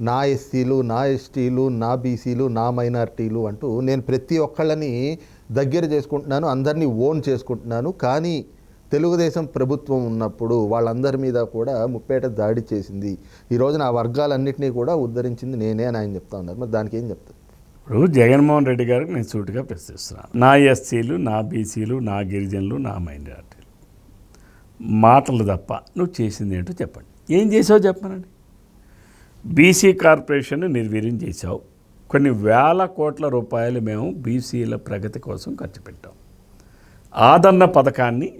నా ఎస్సీలు నా ఎస్టీలు నా బీసీలు నా మైనార్టీలు అంటూ నేను ప్రతి ఒక్కళ్ళని దగ్గర చేసుకుంటున్నాను అందరినీ ఓన్ చేసుకుంటున్నాను. కానీ తెలుగుదేశం ప్రభుత్వం ఉన్నప్పుడు వాళ్ళందరి మీద కూడా ముప్పేట దాడి చేసింది. ఈరోజు నా వర్గాలన్నింటినీ కూడా ఉద్ధరించింది నేనే అని ఆయన చెప్తా ఉన్నారు. మరి దానికి ఏం చెప్తారు? ఇప్పుడు జగన్మోహన్ రెడ్డి గారికి నేను సూటిగా ప్రశ్నిస్తున్నాను. నా ఎస్సీలు నా బీసీలు నా గిరిజనులు నా మైనార్టీలు. మాటలు తప్ప నువ్వు చేసింది ఏంటో చెప్పండి. ఏం చేసావు చెప్పనండి బీసీ కార్పొరేషన్ నిర్వీర్యం చేశావు. కొన్ని వేల కోట్ల రూపాయలు మేము బీసీల ప్రగతి కోసం ఖర్చు పెట్టాం. ఆదరణ పథకాన్ని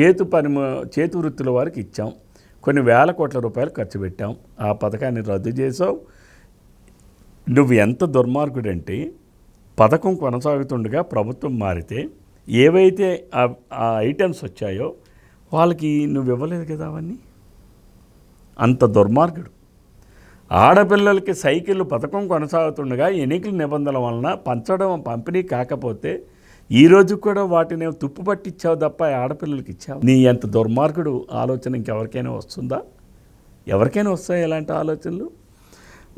చేతు పని చేతి వృత్తుల వారికి ఇచ్చాం. కొన్ని వేల కోట్ల రూపాయలు ఖర్చు పెట్టాం. ఆ పథకాన్ని రద్దు చేసావు నువ్వు ఎంత దుర్మార్గుడంటే పథకం కొనసాగుతుండగా ప్రభుత్వం మారితే ఏవైతే ఆ- ఆ ఐటమ్స్ వచ్చాయో వాళ్ళకి నువ్వు ఇవ్వలేదు కదా అవన్నీ? అంత దుర్మార్గుడు. ఆడపిల్లలకి సైకిల్ పథకం కొనసాగుతుండగా ఎన్నికల నిబంధనల వలన పంచడం పంపిణీ కాకపోతే ఈ రోజు కూడా వాటిని తుప్పు పట్టించావు తప్ప ఆడపిల్లలకి ఇచ్చావు. నీ ఎంత దుర్మార్గుడు ఆలోచన ఇంకెవరికైనా వస్తుందా? ఎవరికైనా వస్తాయి ఇలాంటి ఆలోచనలు?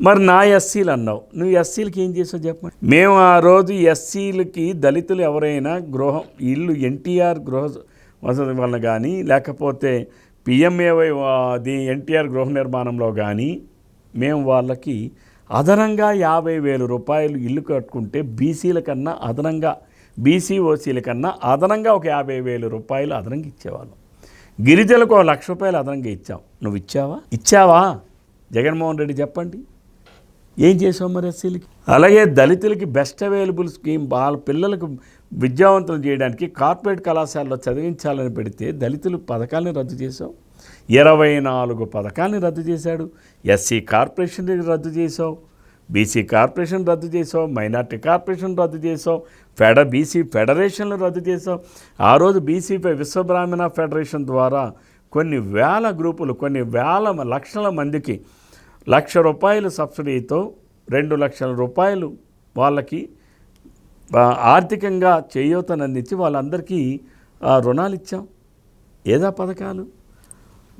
మరి నా ఎస్సీలు అన్నావు. నువ్వు ఎస్సీలకి ఏం చేసావు చెప్పండి మేము ఆ రోజు ఎస్సీలకి దళితులు ఎవరైనా గృహం ఇల్లు ఎన్టీఆర్ గృహ వసతి వలన కానీ లేకపోతే పిఎంఏవై ఎన్టీఆర్ గృహ నిర్మాణంలో కానీ మేము వాళ్ళకి అదనంగా యాభై వేల రూపాయలు ఇల్లు కట్టుకుంటే బీసీల కన్నా అదనంగా బీసీ ఓసీల కన్నా అదనంగా ఒక యాభై వేల రూపాయలు అదనంగా ఇచ్చేవాళ్ళం. గిరిజనులకు ఒక లక్ష రూపాయలు అదనంగా ఇచ్చాం. నువ్వు ఇచ్చావా? ఇచ్చావా? జగన్మోహన్ రెడ్డి చెప్పండి. ఏం చేసావు మరి ఎస్సీలకి? అలాగే దళితులకి బెస్ట్ అవైలబుల్ స్కీమ్ వాళ్ళ పిల్లలకు విద్యావంతులు చేయడానికి కార్పొరేట్ కళాశాలలో చదివించాలని పెడితే దళితులు పథకాలను రద్దు చేసావు ఇరవై నాలుగు పథకాలని రద్దు చేశాడు. ఎస్సీ కార్పొరేషన్ రద్దు చేసావు బీసీ కార్పొరేషన్ రద్దు చేసావు మైనార్టీ కార్పొరేషన్ రద్దు చేసావు ఫెడ బీసీ ఫెడరేషన్లు రద్దు చేసావు ఆ రోజు బీసీపై విశ్వబ్రాహ్మణ ఫెడరేషన్ ద్వారా కొన్ని వేల గ్రూపులు కొన్ని వేల లక్షల మందికి లక్ష రూపాయలు సబ్సిడీతో రెండు లక్షల రూపాయలు వాళ్ళకి ఆర్థికంగా చేయూతనందించి వాళ్ళందరికీ రుణాలు ఇచ్చాం ఏదా పథకాలు?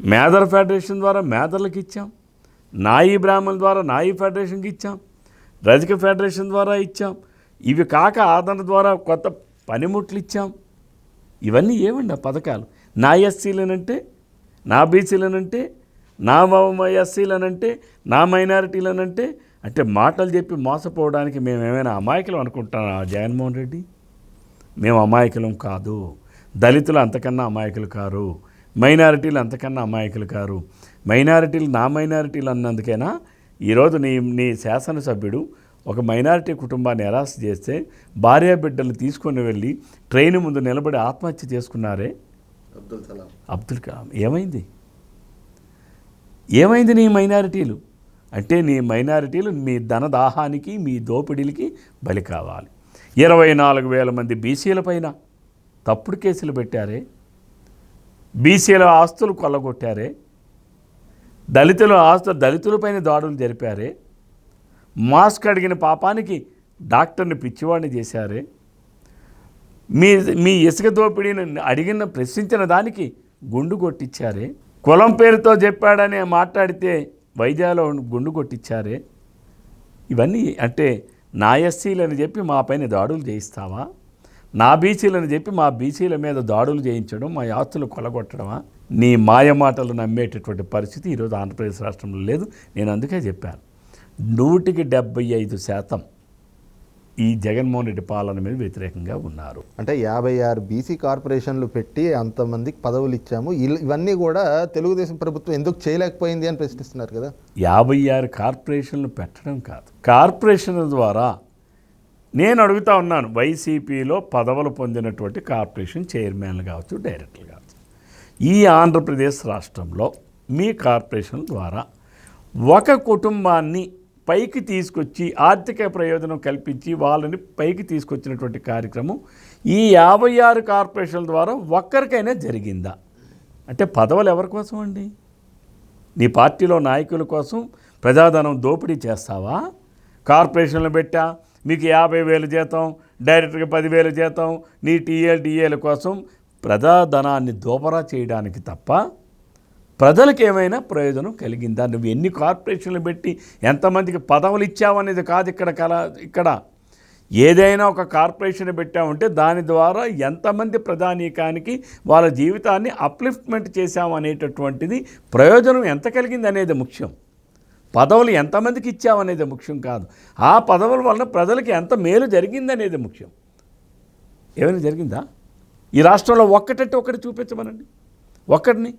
మేదర్ ఫెడరేషన్ ద్వారా మేదర్లకు ఇచ్చాం. నాయి బ్రాహ్మణుల ద్వారా నాయి ఫెడరేషన్కి ఇచ్చాం. రజక ఫెడరేషన్ ద్వారా ఇచ్చాం. ఇవి కాక ఆదరణ ద్వారా కొత్త పనిముట్లు ఇచ్చాం. ఇవన్నీ ఏమండి ఆ పథకాలు? నా ఎస్సీలనంటే నా బీసీలనంటే నా ఎస్సీలనంటే నా మైనారిటీలనంటే అంటే మాటలు చెప్పి మోసపోవడానికి మేము ఏమైనా అమాయకులు అనుకుంటున్నా జగన్మోహన్ రెడ్డి? మేము అమాయకులం కాదు. దళితులు అంతకన్నా అమాయకులు కారు. మైనారిటీలు అంతకన్నా అమాయకులు కారు. మైనారిటీలు నా మైనారిటీలు అన్నందుకైనా? ఈరోజు నీ నీ శాసనసభ్యుడు ఒక మైనారిటీ కుటుంబాన్ని ఎరాస్ చేస్తే భార్య బిడ్డలు తీసుకొని వెళ్ళి ట్రైన్ ముందు నిలబడి ఆత్మహత్య చేసుకున్నారే? అబ్దుల్ సలాం అబ్దుల్ కలాం ఏమైంది? ఏమైంది నీ మైనారిటీలు? అంటే నీ మైనారిటీలు మీ ధనదాహానికి మీ దోపిడీలకి బలి కావాలి. ఇరవై నాలుగు వేల మంది బీసీల పైన తప్పుడు కేసులు పెట్టారే? బీసీల ఆస్తులు కొల్లగొట్టారే దళితుల ఆస్తులు దళితులపైన దాడులు జరిపారే మాస్క్ అడిగిన పాపానికి డాక్టర్ని పిచ్చివాడిని చేశారే మీ మీ ఇసుక దోపిడీని అడిగిన ప్రశ్నించిన దానికి గుండు కొట్టించారే కులం పేరుతో చెప్పాడని మాట్లాడితే వైద్యాలో గుండు కొట్టించారే ఇవన్నీ అంటే నా ఎస్సీలని చెప్పి మా పైన దాడులు చేయిస్తావా? నా బీసీలని చెప్పి మా బీసీల మీద దాడులు చేయించడం మా ఆస్తులు కొలగొట్టడమా నీ మాయ మాటలు నమ్మేటటువంటి పరిస్థితి ఈరోజు ఆంధ్రప్రదేశ్ రాష్ట్రంలో లేదు. నేను అందుకే చెప్పాను. నూటికి డెబ్బై ఐదు శాతం ఈ జగన్మోహన్ రెడ్డి పాలన మీద వ్యతిరేకంగా ఉన్నారు. అంటే యాభై ఆరు బీసీ కార్పొరేషన్లు పెట్టి అంతమందికి పదవులు ఇచ్చాము. ఇవన్నీ కూడా తెలుగుదేశం ప్రభుత్వం ఎందుకు చేయలేకపోయింది అని ప్రశ్నిస్తున్నారు కదా. యాభై ఆరు కార్పొరేషన్లు పెట్టడం కాదు. కార్పొరేషన్ల ద్వారా నేను అడుగుతా ఉన్నాను వైసీపీలో పదవులు పొందినటువంటి కార్పొరేషన్ చైర్మన్లు కావచ్చు డైరెక్టర్లు కావచ్చు. ఈ ఆంధ్రప్రదేశ్ రాష్ట్రంలో మీ కార్పొరేషన్ ద్వారా ఒక కుటుంబాన్ని పైకి తీసుకొచ్చి ఆర్థిక ప్రయోజనం కల్పించి వాళ్ళని పైకి తీసుకొచ్చినటువంటి కార్యక్రమం ఈ యాభై ఆరు కార్పొరేషన్ల ద్వారా ఒక్కరికైనా జరిగిందా? అంటే పదవులు ఎవరి కోసం అండి? నీ పార్టీలో నాయకుల కోసం ప్రజాధనం దోపిడీ చేస్తావా? కార్పొరేషన్లు పెట్టా మీకు యాభై వేలు జీతం డైరెక్టర్గా పదివేలు జీతం నీ టీఏ డిఏల కోసం ప్రజాధనాన్ని దోపరా చేయడానికి తప్ప ప్రజలకు ఏమైనా ప్రయోజనం కలిగిందా? నువ్వు ఎన్ని కార్పొరేషన్లు పెట్టి ఎంతమందికి పదవులు ఇచ్చావనేది కాదు ఇక్కడ కల ఇక్కడ. ఏదైనా ఒక కార్పొరేషన్ పెట్టామంటే దాని ద్వారా ఎంతమంది ప్రధానికానికి వాళ్ళ జీవితాన్ని అప్లిఫ్ట్మెంట్ చేశామనేటటువంటిది ప్రయోజనం ఎంత కలిగింది అనేది ముఖ్యం. పదవులు ఎంతమందికి ఇచ్చామనేది ముఖ్యం కాదు. ఆ పదవుల వలన ప్రజలకి ఎంత మేలు జరిగిందనేది ముఖ్యం. ఏమైనా జరిగిందా? ఈ రాష్ట్రంలో ఒక్కటంటే ఒకటి చూపించమనండి. ఒక్కటిని.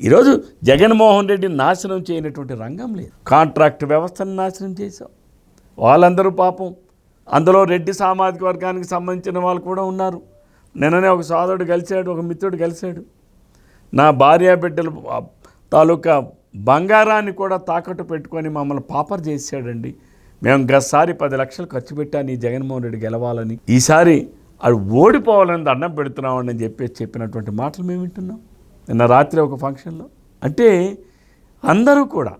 ఈరోజు జగన్మోహన్ రెడ్డి నాశనం చేయనటువంటి రంగం లేదు. కాంట్రాక్ట్ వ్యవస్థను నాశనం చేశాం. వాళ్ళందరూ పాపం. అందులో రెడ్డి సామాజిక వర్గానికి సంబంధించిన వాళ్ళు కూడా ఉన్నారు. నిన్ననే ఒక సోదరుడు కలిశాడు ఒక మిత్రుడు కలిశాడు. నా భార్య బిడ్డలు తాలూకా బంగారాన్ని కూడా తాకట్టు పెట్టుకొని మమ్మల్ని పాపర్ చేశాడండి. మేము గతసారి పది లక్షలు ఖర్చు పెట్టాను ఈ జగన్మోహన్ రెడ్డి గెలవాలని. ఈసారి అది ఓడిపోవాలని దండం పెడుతున్నామని అని చెప్పేసి చెప్పినటువంటి మాటలు మేము వింటున్నాం. నిన్న రాత్రి ఒక ఫంక్షన్లో. అంటే అందరూ కూడా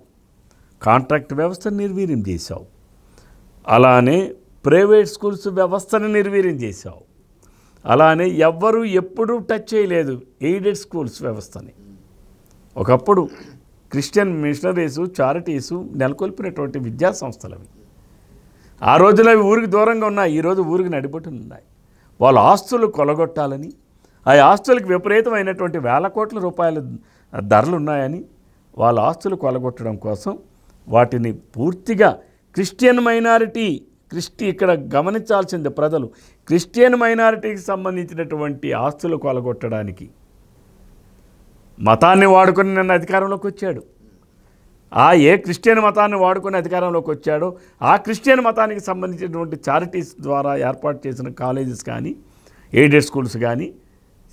కాంట్రాక్ట్ వ్యవస్థను నిర్వీర్యం చేశావు. అలానే ప్రైవేట్ స్కూల్స్ వ్యవస్థను నిర్వీర్యం చేశావు. అలానే ఎవ్వరూ ఎప్పుడూ టచ్ చేయలేదు ఎయిడెడ్ స్కూల్స్ వ్యవస్థని. ఒకప్పుడు క్రిస్టియన్ మిషనరీసు చారిటీసు నెలకొల్పినటువంటి విద్యా సంస్థలు అవి ఆ రోజులో అవి ఊరికి దూరంగా ఉన్నాయి ఈరోజు ఊరికి నడిబొట్టున ఉన్నాయి వాళ్ళ ఆస్తులు కొలగొట్టాలని ఆ ఆస్తులకు విపరీతమైనటువంటి వేల కోట్ల రూపాయల ధరలు ఉన్నాయని వాళ్ళ ఆస్తులు కొలగొట్టడం కోసం వాటిని పూర్తిగా క్రిస్టియన్ మైనారిటీ క్రిస్టి ఇక్కడ గమనించాల్సింది ప్రజలు క్రిస్టియన్ మైనారిటీకి సంబంధించినటువంటి ఆస్తులు కొలగొట్టడానికి మతాన్ని వాడుకొని నిన్న అధికారంలోకి వచ్చాడు. ఆ ఏ క్రిస్టియన్ మతాన్ని వాడుకొని అధికారంలోకి వచ్చాడో ఆ క్రిస్టియన్ మతానికి సంబంధించినటువంటి చారిటీస్ ద్వారా ఏర్పాటు చేసిన కాలేజెస్ కానీ ఎయిడెడ్ స్కూల్స్ కానీ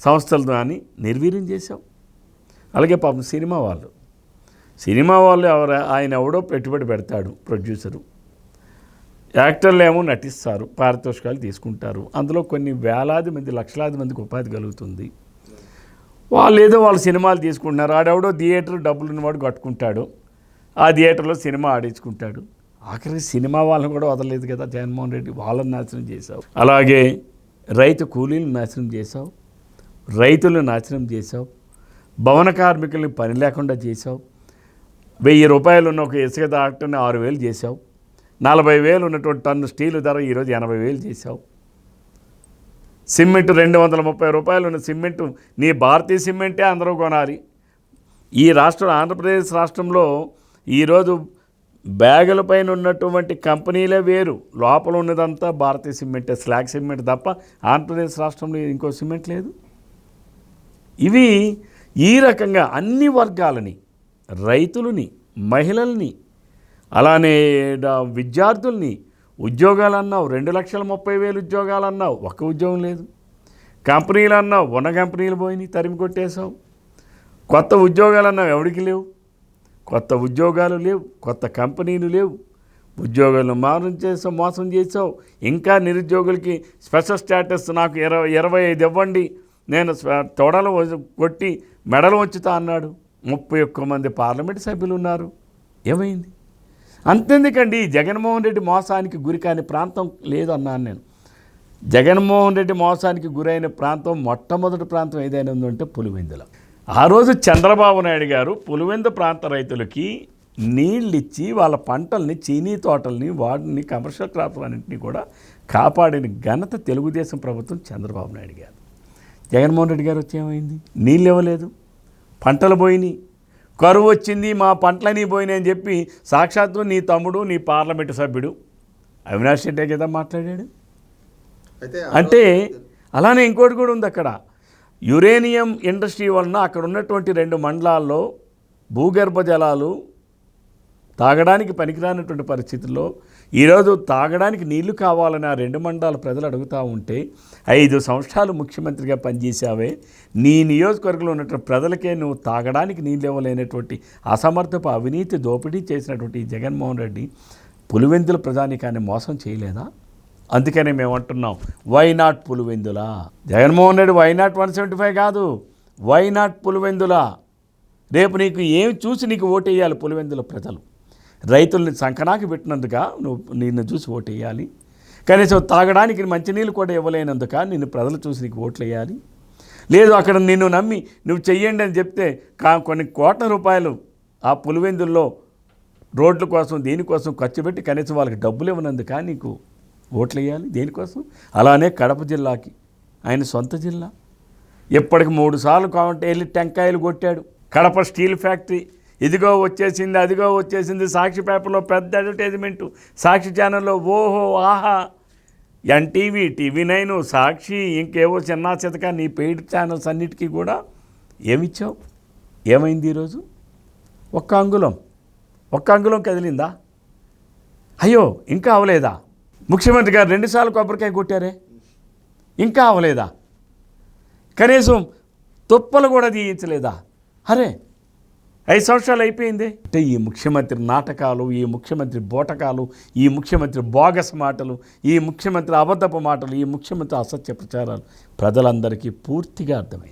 సంస్థలు కానీ నిర్వీర్యం చేశాం. అలాగే పాపం సినిమా వాళ్ళు. సినిమా వాళ్ళు ఎవరు ఆయన ఎవడో పెట్టుబడి పెడతాడు ప్రొడ్యూసరు. యాక్టర్లు ఏమో నటిస్తారు పారితోషికాలు తీసుకుంటారు. అందులో కొన్ని వేలాది మంది లక్షలాది మందికి ఉపాధి కలుగుతుంది. వాళ్ళు ఏదో వాళ్ళు సినిమాలు తీసుకుంటున్నారు. ఆడెవడో థియేటర్ డబ్బులు వాడు కట్టుకుంటాడు. ఆ థియేటర్లో సినిమా ఆడించుకుంటాడు. ఆఖరికి సినిమా వాళ్ళని కూడా వదలలేదు కదా జగన్మోహన్ రెడ్డి. వాళ్ళని నాశనం చేశావు. అలాగే రైతు కూలీలు నాశనం చేశావు. రైతులను నాశనం చేశావు. భవన కార్మికుల్ని పని లేకుండా చేశావు. వెయ్యి రూపాయలు ఉన్న ఒక ఇసుక డాక్టర్ని ఆరు వేలు చేశావు. నలభై వేలు ఉన్నటువంటి టన్ను స్టీల్ ధర ఈరోజు ఎనభై వేలు చేశావు. సిమెంట్ రెండు వందల ముప్పై రూపాయలు ఉన్న సిమెంట్ నీ భారతీయ సిమెంటే అందరూ కొనాలి. ఈ రాష్ట్రం ఆంధ్రప్రదేశ్ రాష్ట్రంలో ఈరోజు బ్యాగుల పైన ఉన్నటువంటి కంపెనీలే వేరు. లోపల ఉన్నదంతా భారతీయ సిమెంటే స్లాగ్ సిమెంట్ తప్ప ఆంధ్రప్రదేశ్ రాష్ట్రంలో ఇంకో సిమెంట్ లేదు. ఇవి ఈ రకంగా అన్ని వర్గాలని రైతులని మహిళల్ని అలానే విద్యార్థుల్ని ఉద్యోగాలు అన్నావు రెండు లక్షల ముప్పై వేలు ఉద్యోగాలు అన్నావు ఒక్క ఉద్యోగం లేదు. కంపెనీలు అన్నావు ఉన్న కంపెనీలు పోయినాయి తరిమి కొట్టేశావు. కొత్త ఉద్యోగాలు అన్నావు ఎవడికి లేవు? కొత్త ఉద్యోగాలు లేవు కొత్త కంపెనీలు లేవు. ఉద్యోగాలను మారం చేసావు మోసం చేసావు. ఇంకా నిరుద్యోగులకి స్పెషల్ స్టేటస్ నాకు ఇరవై ఇరవై ఐదు ఇవ్వండి. నేను తొడలు కొట్టి మెడలు ఉంచుతా అన్నాడు. ముప్పై ఒక్క మంది పార్లమెంట్ సభ్యులు ఉన్నారు. ఏమైంది? అంతెందుకండి జగన్మోహన్ రెడ్డి మోసానికి గురి కాని ప్రాంతం లేదు అన్నాను నేను. జగన్మోహన్ రెడ్డి మోసానికి గురైన ప్రాంతం మొట్టమొదటి ప్రాంతం ఏదైనా ఉందంటే పులివెందుల. ఆ రోజు చంద్రబాబు నాయుడు గారు పులివెందు ప్రాంత రైతులకి నీళ్ళు ఇచ్చి వాళ్ళ పంటల్ని చీనీ తోటల్ని వాటిని కమర్షియల్ క్రాప్లన్నింటినీ కూడా కాపాడిన ఘనత తెలుగుదేశం ప్రభుత్వం చంద్రబాబు నాయుడు గారు జగన్మోహన్ రెడ్డి గారు వచ్చి ఏమైంది? నీళ్ళు ఇవ్వలేదు. పంటలు పోయినాయి. కరువు వచ్చింది మా పంటలని పోయినాయి అని చెప్పి సాక్షాత్తు నీ తమ్ముడు నీ పార్లమెంటు సభ్యుడు అవినాష్ రెడ్డి కదా మాట్లాడాడు. అంటే అలానే ఇంకోటి కూడా ఉంది అక్కడ. యురేనియం ఇండస్ట్రీ వలన అక్కడ ఉన్నటువంటి రెండు మండలాల్లో భూగర్భ జలాలు తాగడానికి పనికిరానటువంటి పరిస్థితుల్లో ఈరోజు తాగడానికి నీళ్ళు కావాలని ఆ రెండు మండలాల ప్రజలు అడుగుతూ ఉంటే ఐదు సంవత్సరాలు ముఖ్యమంత్రిగా పనిచేసావే నీ నియోజకవర్గంలో ఉన్నటువంటి ప్రజలకే నువ్వు తాగడానికి నీళ్ళు ఇవ్వలేనటువంటి అసమర్థపు అవినీతి దోపిడీ చేసినటువంటి జగన్మోహన్ రెడ్డి పులివెందుల ప్రజానికాన్ని మోసం చేయలేదా? అందుకనే మేము అంటున్నాం why not Pulivendula? Jaganmohan Reddy why not one seventy five కాదు వై నాట్ పులివెందుల? రేపు నీకు ఏమి చూసి నీకు ఓటేయాలి పులివెందుల ప్రజలు. రైతుల్ని సంకనాకి పెట్టినందుక నువ్వు నిన్ను చూసి ఓటేయాలి. కనీసం తాగడానికి మంచినీళ్ళు కూడా ఇవ్వలేనందుక నిన్ను ప్రజలు చూసి నీకు ఓట్లు వేయాలి లేదు అక్కడ నిన్ను నమ్మి నువ్వు చెయ్యండి అని చెప్తే కా కొన్ని కోట్ల రూపాయలు ఆ పులివెందుల్లో రోడ్ల కోసం దేనికోసం ఖర్చు పెట్టి కనీసం వాళ్ళకి డబ్బులు ఇవ్వనందుక నీకు ఓట్లు వేయాలి దేనికోసం? అలానే కడప జిల్లాకి. ఆయన సొంత జిల్లా. ఇప్పటికి మూడు సార్లు కావంటే వెళ్ళి టెంకాయలు కొట్టాడు. కడప స్టీల్ ఫ్యాక్టరీ ఇదిగో వచ్చేసింది అదిగో వచ్చేసింది. సాక్షి పేపర్లో పెద్ద అడ్వర్టైజ్మెంటు సాక్షి ఛానల్లో ఓహో ఆహా. ఎన్టీవీ టీవీ నైన్ సాక్షి ఇంకేవో చిన్న చితక నీ పెయిడ్ ఛానల్స్ అన్నిటికీ కూడా ఏమిచ్చావు? ఏమైంది ఈరోజు? ఒక్క అంగుళం. ఒక్క అంగుళం కదిలిందా? అయ్యో ఇంకా అవలేదా? ముఖ్యమంత్రి గారు రెండుసార్లు కొబ్బరికాయ కొట్టారే? ఇంకా అవలేదా? కనీసం తుప్పలు కూడా తీయించలేదా? అరే ఐదు సంవత్సరాలు అయిపోయింది. అంటే ఈ ముఖ్యమంత్రి నాటకాలు ఈ ముఖ్యమంత్రి బోటకాలు ఈ ముఖ్యమంత్రి బోగస్ మాటలు ఈ ముఖ్యమంత్రి అబద్ధపు మాటలు ఈ ముఖ్యమంత్రి అసత్య ప్రచారాలు ప్రజలందరికీ పూర్తిగా అర్థమైంది.